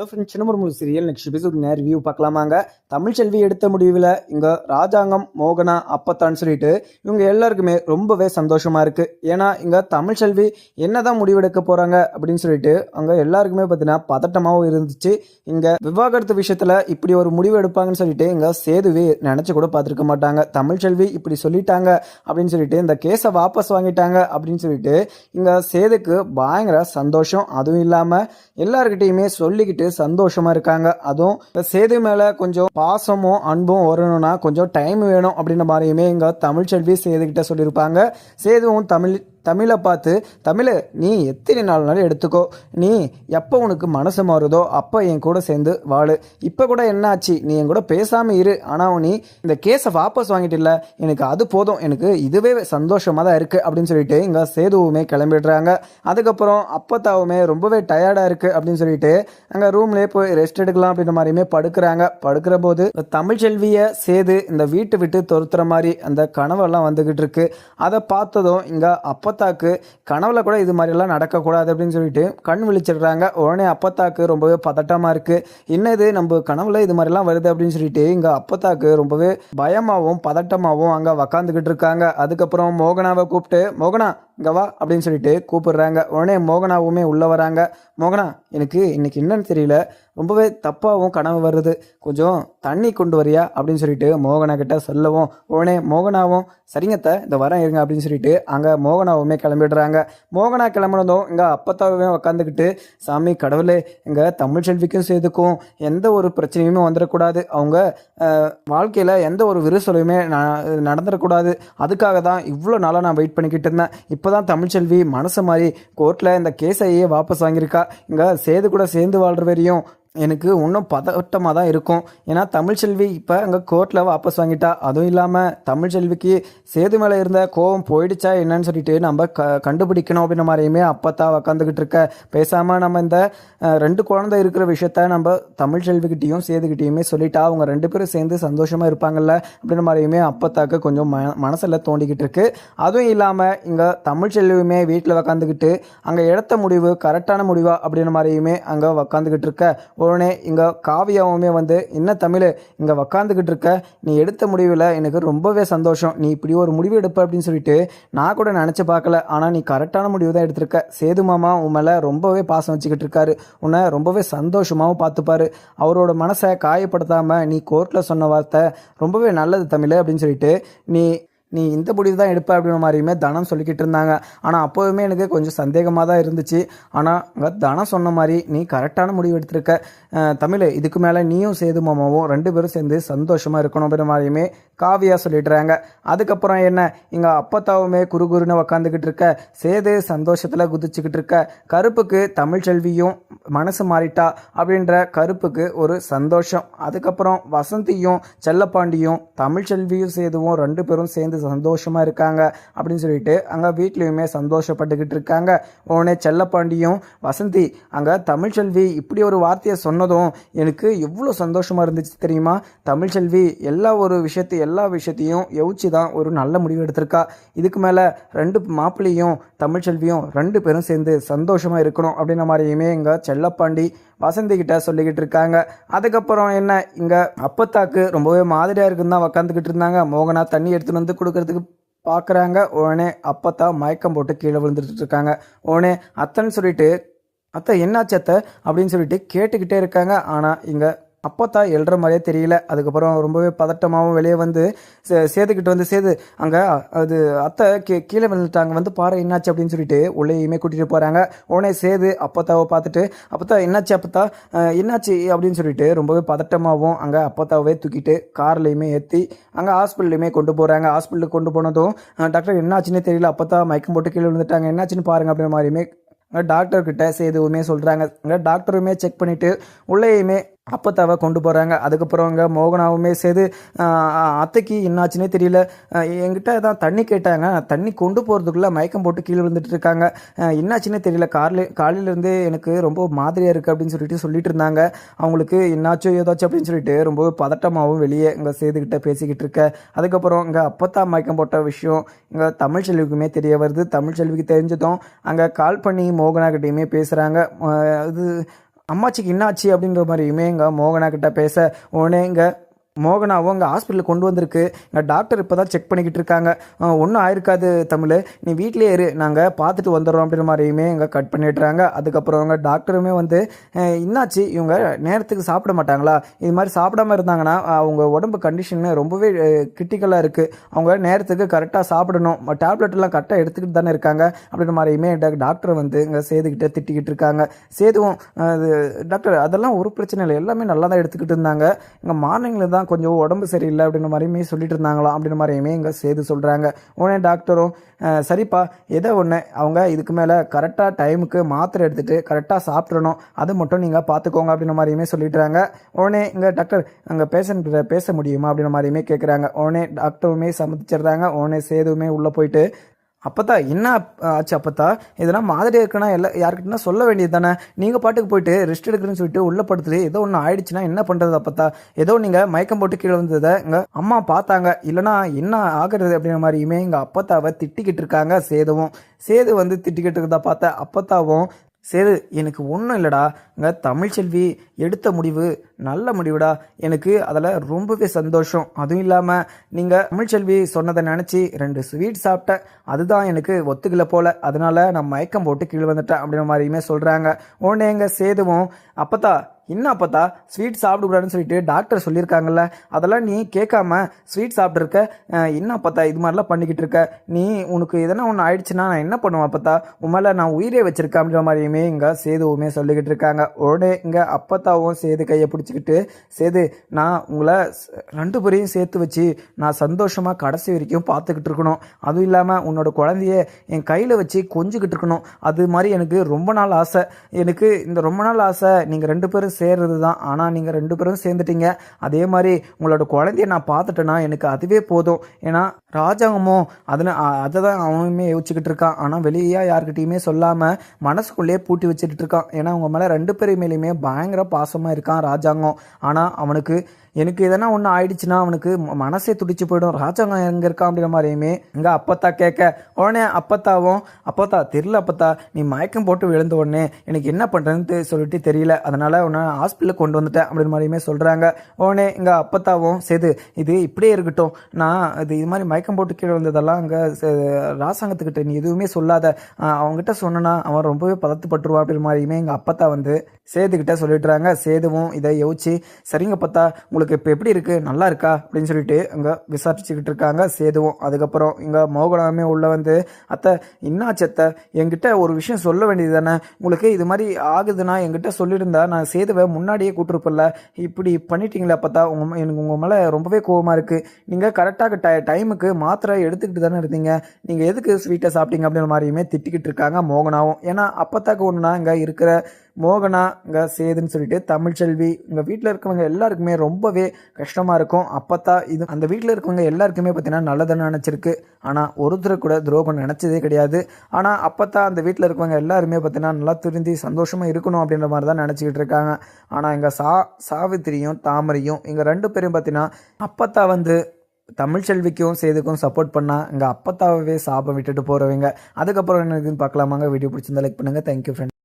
Hello friends சின்னமரமுழு serial next episode நேர் review பார்க்கலாமாங்க? தமிழ்ச்செல்வி எடுத்த முடிவில் இங்கே ராஜாங்கம் மோகனா அப்பத்தான்னு சொல்லிட்டு இவங்க எல்லாருக்குமே ரொம்பவே சந்தோஷமாக இருக்குது ஏன்னா இங்கே தமிழ்ச்செல்வி என்ன தான் முடிவெடுக்க போகிறாங்க அப்படின்னு சொல்லிட்டு அங்கே எல்லாருக்குமே பார்த்தீங்கன்னா பதட்டமாகவும் இருந்துச்சு. இங்கே விவாகரத்து விஷயத்தில் இப்படி ஒரு முடிவு எடுப்பாங்கன்னு சொல்லிட்டு இங்கே சேதுவே நினச்சி கூட பார்த்துருக்க மாட்டாங்க. தமிழ்ச்செல்வி இப்படி சொல்லிட்டாங்க அப்படின்னு சொல்லிட்டு இந்த கேஸை வாபஸ் வாங்கிட்டாங்க அப்படின்னு சொல்லிட்டு இங்கே சேதுக்கு பயங்கர சந்தோஷம். அதுவும் இல்லாமல் எல்லாருக்கிட்டேயுமே சொல்லிக்கிட்டு சந்தோஷமா இருக்காங்க. அதுவும் இப்போ சேது மேலே கொஞ்சம் பாசமும் அன்பும் வரணும்னா கொஞ்சம் டைம் வேணும் அப்படின்ற மாதிரியுமே இங்கே தமிழ்ச்செல்வி சேதுக்கிட்ட சொல்லியிருப்பாங்க. சேதுவும் தமிழ் தமிழை பார்த்து தமிழ் நீ எத்தனை நாள் நாள் எடுத்துக்கோ. நீ எப்போ உனக்கு மனசு மாறுதோ அப்போ என் கூட சேர்ந்து வாழு. இப்போ கூட என்ன ஆச்சு? நீ என் கூட பேசாமல் இரு. ஆனால் நீ இந்த கேஸை வாபஸ் வாங்கிட்டில்ல எனக்கு அது போதும். எனக்கு இதுவே சந்தோஷமாக தான் இருக்குது அப்படின்னு சொல்லிட்டு இங்கே சேதுவுமே கிளம்பிடுறாங்க. அதுக்கப்புறம் அப்பத்தாவுமே ரொம்பவே டயர்டாக இருக்குது அப்படின்னு சொல்லிட்டு அங்கே ரூம்லேயே போய் ரெஸ்ட் எடுக்கலாம் அப்படின்ற மாதிரியுமே படுக்கிறாங்க. படுக்கிற போது தமிழ்ச்செல்வியை சேது இந்த வீட்டை விட்டு துரத்துற மாதிரி அந்த கனவெல்லாம் வந்துக்கிட்டு இருக்கு. அதை பார்த்ததும் இங்கே அப்பத்தாக்கு கனவுல கூட இது மாதிரிலாம் நடக்கக்கூடாது அப்படின்னு சொல்லிட்டு கண் விழிச்சிடுறாங்க உடனே அப்பத்தாக்கு ரொம்பவே பதட்டமாக இருக்குது என்னது நம்ம கனவுல இது மாதிரிலாம் வருது அப்படின்னு சொல்லிட்டு இங்கே அப்பத்தாக்கு ரொம்பவே பயமாகவும் பதட்டமாகவும் அங்கே உக்காந்துக்கிட்டு இருக்காங்க. அதுக்கப்புறம் மோகனாவை கூப்பிட்டு மோகனா இங்கே வா அப்படின்னு சொல்லிட்டு கூப்பிடுறாங்க. உடனே மோகனாவுமே உள்ளே வராங்க. மோகனா எனக்கு இன்னைக்கு என்னன்னு தெரியல. ரொம்பவே தப்பாகவும் கனவு வருது. கொஞ்சம் தண்ணி கொண்டு வரியா அப்படின்னு சொல்லிட்டு மோகனா கிட்ட சொல்லவும். உடனே மோகனாவும் சரிங்கத்த இந்த வரேன் இருங்க அப்படின்னு சொல்லிட்டு அங்கே மோகனாவுமே கிளம்பிடுறாங்க. மோகனா கிளம்புனதும் இங்கே அப்பத்தாவே உக்காந்துக்கிட்டு சாமி கடவுளே இங்கே தமிழ் செல்விக்கும் சேதுக்கும் எந்த ஒரு பிரச்சனையுமே வந்துடக்கூடாது அவங்க வாழ்க்கையில் எந்த ஒரு விரிசலையுமே நடந்துடக்கூடாது அதுக்காக தான் இவ்வளோ நாளாக நான் வெயிட் பண்ணிக்கிட்டு இருந்தேன். இப்போ தான் தமிழ்ச்செல்வி மனசு மாதிரி கோர்ட்டில் இந்த கேஸையே வாபஸ் வாங்கியிருக்கா. இங்கே சேது கூட சேர்ந்து வாழ்கிற வரையும் எனக்கு இன்னும் பதட்டமாக தான் இருக்கும். ஏன்னா தமிழ்ச்செல்வி இப்போ அங்கே கோர்ட்டில் வாபஸ் வாங்கிட்டா. அதுவும் இல்லாமல் தமிழ்ச்செல்விக்கு சேது மேலே இருந்த கோவம் போயிடுச்சா என்னன்னு சொல்லிட்டு நம்ம க கண்டுபிடிக்கணும் அப்படின்ற மாதிரியுமே அப்பத்தான் உக்காந்துக்கிட்டு இருக்க. பேசாமல் நம்ம இந்த ரெண்டு குழந்தை இருக்கிற விஷயத்த நம்ம தமிழ்ச்செல்விக்கிட்டேயும் சேதுக்கிட்டேயுமே சொல்லிட்டா அவங்க ரெண்டு பேரும் சேர்ந்து சந்தோஷமாக இருப்பாங்கல்ல அப்படின்ற மாதிரியுமே அப்பத்தாக்கு கொஞ்சம் ம மனசில் தோண்டிக்கிட்டு இருக்கு. அதுவும் இல்லாமல் இங்கே தமிழ்ச்செல்வியுமே வீட்டில் உக்காந்துக்கிட்டு அங்கே எடுத்த முடிவு கரெக்டான முடிவா அப்படின்ற மாதிரியுமே அங்கே உக்காந்துக்கிட்டு இருக்க. உடனே இங்கே காவியாவுமே வந்து என்ன தமிழ் இங்கே உக்காந்துக்கிட்டு இருக்க? நீ எடுத்த முடிவில் எனக்கு ரொம்பவே சந்தோஷம். நீ இப்படி ஒரு முடிவு எடுப்ப அப்படின்னு சொல்லிட்டு நான் கூட நினச்சி பார்க்கல. ஆனால் நீ கரெக்டான முடிவு தான் எடுத்திருக்க. சேது மாமா உன் மேலே ரொம்பவே பாசம் வச்சுக்கிட்டு இருக்காரு. உன்னை ரொம்பவே சந்தோஷமாகவும் பார்த்துப்பாரு. அவரோட மனசை காயப்படுத்தாமல் நீ கோர்ட்டில் சொன்ன வார்த்தை ரொம்பவே நல்லது தமிழ் அப்படின்னு சொல்லிட்டு நீ நீ இந்த முடிவு தான் எடுப்ப அப்படின்ற மாதிரியுமே தனம் சொல்லிக்கிட்டு இருந்தாங்க. ஆனால் அப்போவுமே எனக்கு கொஞ்சம் சந்தேகமாக தான் இருந்துச்சு. ஆனால் அங்கே தனம் சொன்ன மாதிரி நீ கரெக்டான முடிவு எடுத்திருக்க. தமிழ் இதுக்கு மேலே நீயும் சேது மாமாவும் ரெண்டு பேரும் சேர்ந்து சந்தோஷமாக இருக்கணும் அப்படின்ற மாதிரியுமே காவியாக சொல்லிடுறாங்க. அதுக்கப்புறம் என்ன? இங்கே அப்பத்தாவுமே குறு குருன்னு உக்காந்துக்கிட்டு இருக்க. சேது சந்தோஷத்தில் குதிச்சுக்கிட்டு இருக்க. கருப்புக்கு தமிழ் செல்வியும் மனசு மாறிட்டா அப்படின்ற கருப்புக்கு ஒரு சந்தோஷம். அதுக்கப்புறம் வசந்தியும் செல்லப்பாண்டியும் தமிழ்ச்செல்வியும் சேதுவும் ரெண்டு பேரும் சேர்ந்து சந்தோஷமாக இருக்காங்க அப்படின்னு சொல்லிட்டு அங்கே வீட்லேயுமே சந்தோஷப்பட்டுக்கிட்டு இருக்காங்க. உடனே செல்லப்பாண்டியும் வசந்தி அங்கே தமிழ்ச்செல்வி இப்படி ஒரு வார்த்தையை சொன்னதும் எனக்கு எவ்வளோ சந்தோஷமாக இருந்துச்சு தெரியுமா? தமிழ்ச்செல்வி எல்லா ஒரு விஷயத்தையும் எல்லா விஷயத்தையும் யோசிச்சு தான் ஒரு நல்ல முடிவு எடுத்திருக்கா. இதுக்கு மேலே ரெண்டு மாப்பிள்ளையும் தமிழ்ச்செல்வியும் ரெண்டு பேரும் சேர்ந்து சந்தோஷமாக இருக்கணும் அப்படின்ன மாதிரியுமே இங்கே செல்லப்பாண்டி வசந்தி கிட்ட சொல்லிக்கிட்டு இருக்காங்க. அதுக்கப்புறம் என்ன இங்கே அப்பத்தாக்கு ரொம்பவே மாதிரியாக இருக்குன்னு தான் உக்காந்துக்கிட்டு இருந்தாங்க. மோகனா தண்ணி எடுத்துன்னு வந்து கொடுக்கறதுக்கு பார்க்குறாங்க உடனே அப்பத்தா மயக்கம் போட்டு கீழே விழுந்துட்டு இருக்காங்க. உடனே அத்தைன்னு சொல்லிட்டு அத்தை என்னாச்சத்தை அப்படின்னு சொல்லிட்டு கேட்டுக்கிட்டே இருக்காங்க. ஆனால் இங்கே அப்பத்தா எழுற மாதிரியே தெரியல. அதுக்கப்புறம் ரொம்பவே பதட்டமாகவும் வெளியே வந்து சே- சேதுக்கிட்ட வந்து சேது அங்கே அது அத்தை கீ கீழே விழுந்துட்டாங்க. வந்து பாரு என்னாச்சு? அப்படின்னு சொல்லிட்டு உள்ளேயுமே கூட்டிகிட்டு போகிறாங்க உடனே சேது அப்பத்தாவை பார்த்துட்டு அப்பத்தா என்னாச்சு அப்பத்தா? என்னாச்சு? அப்படின்னு சொல்லிட்டு ரொம்பவே பதட்டமாகவும் அங்கே அப்பத்தாவே தூக்கிட்டு கார்லேயுமே ஏற்றி அங்கே ஹாஸ்பிட்டல்லையுமே கொண்டு போகிறாங்க ஹாஸ்பிட்டலுக்கு கொண்டு போனதும் டாக்டர் என்னாச்சுன்னே தெரியல. அப்பத்தா மயக்கம் போட்டு கீழே விழுந்துட்டாங்க. என்னாச்சுன்னு பாருங்கள் அப்படின்ற மாதிரியுமே டாக்டர்கிட்ட சேதுவுமே சொல்கிறாங்க அங்கே டாக்டருமே செக் பண்ணிவிட்டு உள்ளேயுமே அப்பத்தாவை கொண்டு போகிறாங்க அதுக்கப்புறம் அவங்க மோகனாவுமே சேர்ந்து அத்தைக்கு என்னாச்சுன்னே தெரியல. என்கிட்ட தான் தண்ணி கேட்டாங்க. தண்ணி கொண்டு போகிறதுக்குள்ளே மயக்கம் போட்டு கீழே விழுந்துட்டு இருக்காங்க. என்னாச்சுன்னே தெரியல. கார்ல காலையிலேருந்தே எனக்கு ரொம்ப மாதிரியாக இருக்குது அப்படின்னு சொல்லிட்டு சொல்லிட்டு இருந்தாங்க. அவங்களுக்கு என்னாச்சோ ஏதாச்சும் அப்படின்னு சொல்லிட்டு ரொம்ப பதட்டமாகவும் வெளியே இங்கே சேதுக்கிட்ட பேசிக்கிட்டு இருக்க. அதுக்கப்புறம் இங்கே அப்பத்தா மயக்கம் போட்ட விஷயம் இங்கே தமிழ் செல்விக்குமே தெரிய வருது. தமிழ்ச்செல்விக்கு தெரிஞ்சதும் அங்கே கால் பண்ணி மோகனாக்கிட்டையுமே பேசுகிறாங்க இது அம்மாச்சிக்கு என்னாச்சு அப்படின்ற மாதிரி இமேங்க மோகனா கிட்ட பேச உடனே இங்கே மோகனாவும் அங்கே ஹாஸ்பிட்டலுக்கு கொண்டு வந்திருக்கு. இங்கே டாக்டர் இப்போ தான் செக் பண்ணிக்கிட்டு இருக்காங்க. ஒன்றும் ஆயிருக்காது தமிழ். நீ வீட்டிலே இரு. நாங்கள் பார்த்துட்டு வந்துடுறோம் அப்படின்ற மாதிரியுமே இங்கே கட் பண்ணிடுறாங்க. அதுக்கப்புறம் அவங்க டாக்டருமே வந்து என்னாச்சு? இவங்க நேரத்துக்கு சாப்பிட மாட்டாங்களா? இது மாதிரி சாப்பிடாம இருந்தாங்கன்னா அவங்க உடம்பு கண்டிஷன் ரொம்பவே கிரிட்டிக்கலாக இருக்குது அவங்க நேரத்துக்கு கரெக்டாக சாப்பிடணும். டேப்லெட்லாம் கரெக்டாக எடுத்துக்கிட்டு தானே இருக்காங்க. அப்படின்ற மாதிரியுமே டாக்டர் வந்து இங்கே சேதுக்கிட்ட திட்டிக்கிட்டு இருக்காங்க. சேதுவும் அது டாக்டர் அதெல்லாம் ஒரு பிரச்சனை இல்லை எல்லாமே நல்லா தான் எடுத்துக்கிட்டு இருந்தாங்க. இங்கே மார்னிங்கில் தான் கொஞ்சம் உடம்பு சரியில்லை அப்படின்ற மாதிரியுமே சொல்லிட்டு இருந்தாங்களாம். அப்படின்ற மாதிரியுமே இங்கே சேது சொல்கிறாங்க உடனே டாக்டரும் சரிப்பா எதை ஒன்று அவங்க இதுக்கு மேலே கரெக்டாக டைமுக்கு மாத்திரை எடுத்துகிட்டு கரெக்டாக சாப்பிட்றணும் அது மட்டும் நீங்கள் பார்த்துக்கோங்க அப்படின்ற மாதிரியுமே சொல்லிடுறாங்க உடனே இங்கே டாக்டர் அங்கே பேஷண்ட் பேச முடியுமா அப்படின்ற மாதிரியுமே கேட்குறாங்க உடனே டாக்டருமே சம்மதிச்சிடுறாங்க. உடனே சேதுவுமே உள்ளே போயிட்டு அப்பத்தா என்ன ஆச்சு அப்பத்தா? இதெல்லாம் மாதிரி இருக்குன்னா எல்லாம் யார்கிட்டனா சொல்ல வேண்டியது தானே நீங்கள் பாட்டுக்கு போயிட்டு ரெஸ்ட் எடுக்கிறேன்னு சொல்லிட்டு உள்ள படுத்துட்டு ஏதோ ஒன்று ஆயிடுச்சுன்னா என்ன பண்ணுறது அப்பத்தா? ஏதோ நீங்கள் மயக்கம் போட்டு கீழே வந்ததை எங்கள் அம்மா பார்த்தாங்க. இல்லைனா என்ன ஆகிறது அப்படிங்கிற மாதிரியுமே எங்கள் அப்பத்தாவை திட்டிக்கிட்டு இருக்காங்க சேதுவும். சேது வந்து திட்டிக்கிட்டு இருக்கிறதா பார்த்த அப்பத்தாவும் சேது எனக்கு ஒன்றும் இல்லைடா. இங்கே தமிழ்ச்செல்வி எடுத்த முடிவு நல்ல முடிவுடா. எனக்கு அதில் ரொம்பவே சந்தோஷம். அதுவும் இல்லாமல் நீங்கள் தமிழ்ச்செல்வி சொன்னதை நினச்சி ரெண்டு ஸ்வீட் சாப்பிட்டேன் அதுதான் எனக்கு ஒத்துக்கல போல். அதனால் நான் மயக்கம் போட்டு கீழே வந்துட்டேன் அப்படின்ற மாதிரியுமே சொல்கிறாங்க உடனே எங்கள் சேதுவும் அப்பத்தா என்ன பார்த்தா ஸ்வீட் சாப்பிடக்கூடாதுன்னு சொல்லிட்டு டாக்டர் சொல்லியிருக்காங்கல்ல அதெல்லாம் நீ கேட்காம ஸ்வீட் சாப்பிட்ருக்க அஹ், என்ன இது மாதிரிலாம் பண்ணிக்கிட்டு இருக்க. நீ உனக்கு எதனா ஒன்று ஆயிடுச்சுன்னா நான் என்ன பண்ணுவேன் பார்த்தா உன் மேலே நான் உயிரே வச்சிருக்கேன் அப்படின்ற மாதிரியுமே இங்கே சேதுவுமே சொல்லிக்கிட்டு இருக்காங்க. உடனே இங்கே அப்பத்தாவும் சேது கையை பிடிச்சிக்கிட்டு சேது நான் உங்களை ரெண்டு பேரையும் சேர்த்து வச்சு நான் சந்தோஷமாக கடைசி வரைக்கும் பார்த்துக்கிட்டு இருக்கணும். அதுவும் இல்லாமல் உன்னோட குழந்தைய என் கையில் வச்சு கொஞ்சிக்கிட்டு இருக்கணும். அது மாதிரி எனக்கு ரொம்ப நாள் ஆசை. எனக்கு இந்த ரொம்ப நாள் ஆசை நீங்கள் ரெண்டு பேரும் சேர்றது தான் ஆனால் நீங்கள் ரெண்டு பேரும் சேர்ந்துட்டீங்க. அதே மாதிரி உங்களோட குழந்தைய நான் பார்த்துட்டேன்னா எனக்கு அதுவே போதும். ஏன்னா ராஜாங்கமும் அதில் அதை தான் அவனுமே யோசிச்சுக்கிட்டு இருக்கான் ஆனால் வெளியே யார்கிட்டையுமே சொல்லாமல் மனசுக்குள்ளேயே பூட்டி வச்சுட்டு இருக்கான். ஏன்னா அவங்க மேலே ரெண்டு பேர் மேலேயுமே பயங்கர பாசமாக இருக்கான் ராஜாங்கம். ஆனால் அவனுக்கு எனக்கு எதனா ஒன்று ஆயிடுச்சுன்னா அவனுக்கு ம- மனசே துடிச்சு போயிடும். ராஜாங்கம் எங்கே இருக்கான் அப்படின்ற மாதிரியுமே இங்கே அப்பத்தா கேட்க உடனே அப்பத்தாவும் அப்பத்தா தெரியல அப்பத்தா நீ மயக்கம் போட்டு விழுந்த உடனே எனக்கு என்ன பண்ணுறதுன்னு சொல்லிட்டு தெரியல. அதனால் உன்னை ஹாஸ்பிட்டலுக்கு கொண்டு வந்துட்டேன் அப்படின்ற மாதிரியுமே சொல்கிறாங்க உடனே இங்கே அப்பத்தாவும் சேது இது இப்படியே இருக்கட்டும். நான் இது இது மாதிரி மயக்கம் போட்டு கீழே வந்ததெல்லாம் அங்கே ராசாங்கத்துக்கிட்ட நீ எதுவுமே சொல்லாத. அவங்ககிட்ட சொன்னா அவன் ரொம்பவே பதத்துப்பட்டுருவான் அப்படின்ற மாதிரியுமே எங்கள் அப்பத்தா வந்து சேதுக்கிட்ட சொல்லிடுறாங்க. சேதுவும் இதை யோசிச்சு சரிங்க அப்பத்தா உங்களுக்கு இப்போ எப்படி இருக்குது நல்லா இருக்கா? அப்படின்னு சொல்லிட்டு அங்கே விசாரிச்சுக்கிட்டு இருக்காங்க. சேதுவும் அதுக்கப்புறம் இங்கே மோகனாமே உள்ளே வந்து அத்தை என்னாச்சு அத்தை? என்கிட்ட ஒரு விஷயம் சொல்ல வேண்டியது தானே உங்களுக்கு இது மாதிரி ஆகுதுன்னா என்கிட்ட சொல்லியிருந்தா நான் சேதுவை முன்னாடியே கூட்டிருப்பில்ல இப்படி பண்ணிட்டீங்களே பார்த்தா உங்கள் எனக்கு உங்கள் மேலே ரொம்பவே கோவமாக இருக்குது நீங்கள் கரெக்டாக டை டைமுக்கு மாத்திரை எடுத்துக்கிட்டு தானே இருந்தீங்க. நீங்கள் எதுக்கு ஸ்வீட்டை சாப்பிட்டீங்க? அப்படின்ற மாதிரியுமே திட்டிக்கிட்டு இருக்காங்க மோகனாவும். ஏன்னா அப்பத்தாக்கு ஒன்றுனா இங்கே இருக்கிற மோகனா இங்கே சேதுன்னு சொல்லிட்டு தமிழ்ச்செல்வி இங்கே வீட்டில் இருக்கவங்க எல்லாருக்குமே ரொம்பவே கஷ்டமாக இருக்கும். அப்பத்தா இது அந்த வீட்டில் இருக்கவங்க எல்லாருக்குமே பார்த்தீங்கன்னா நல்லதுன்னு நினச்சிருக்கு. ஆனால் ஒருத்தர் கூட துரோகம் நினச்சதே கிடையாது. ஆனால் அப்பத்தா அந்த வீட்டில் இருக்கவங்க எல்லாருமே பார்த்தீங்கன்னா நல்லா திருந்தி சந்தோஷமாக இருக்கணும் அப்படின்ற மாதிரி தான் நினச்சிக்கிட்டு இருக்காங்க. ஆனால் எங்கள் சா சாவித்திரியும் தாமரையும் இங்கே ரெண்டு பேரும் பார்த்தீங்கன்னா அப்பத்தா வந்து தமிழ்ச்செல்விக்கும் சேதுக்கும் சப்போர்ட் பண்ணால் இங்கே அப்பத்தாவே சாபம் விட்டுட்டு போகிறவங்க அதுக்கப்புறம் என்ன இருக்குன்னு பார்க்கலாமாங்க வீடியோ பிடிச்சிருந்தா லைக் பண்ணுங்கள் தேங்க்யூ ஃப்ரெண்ட்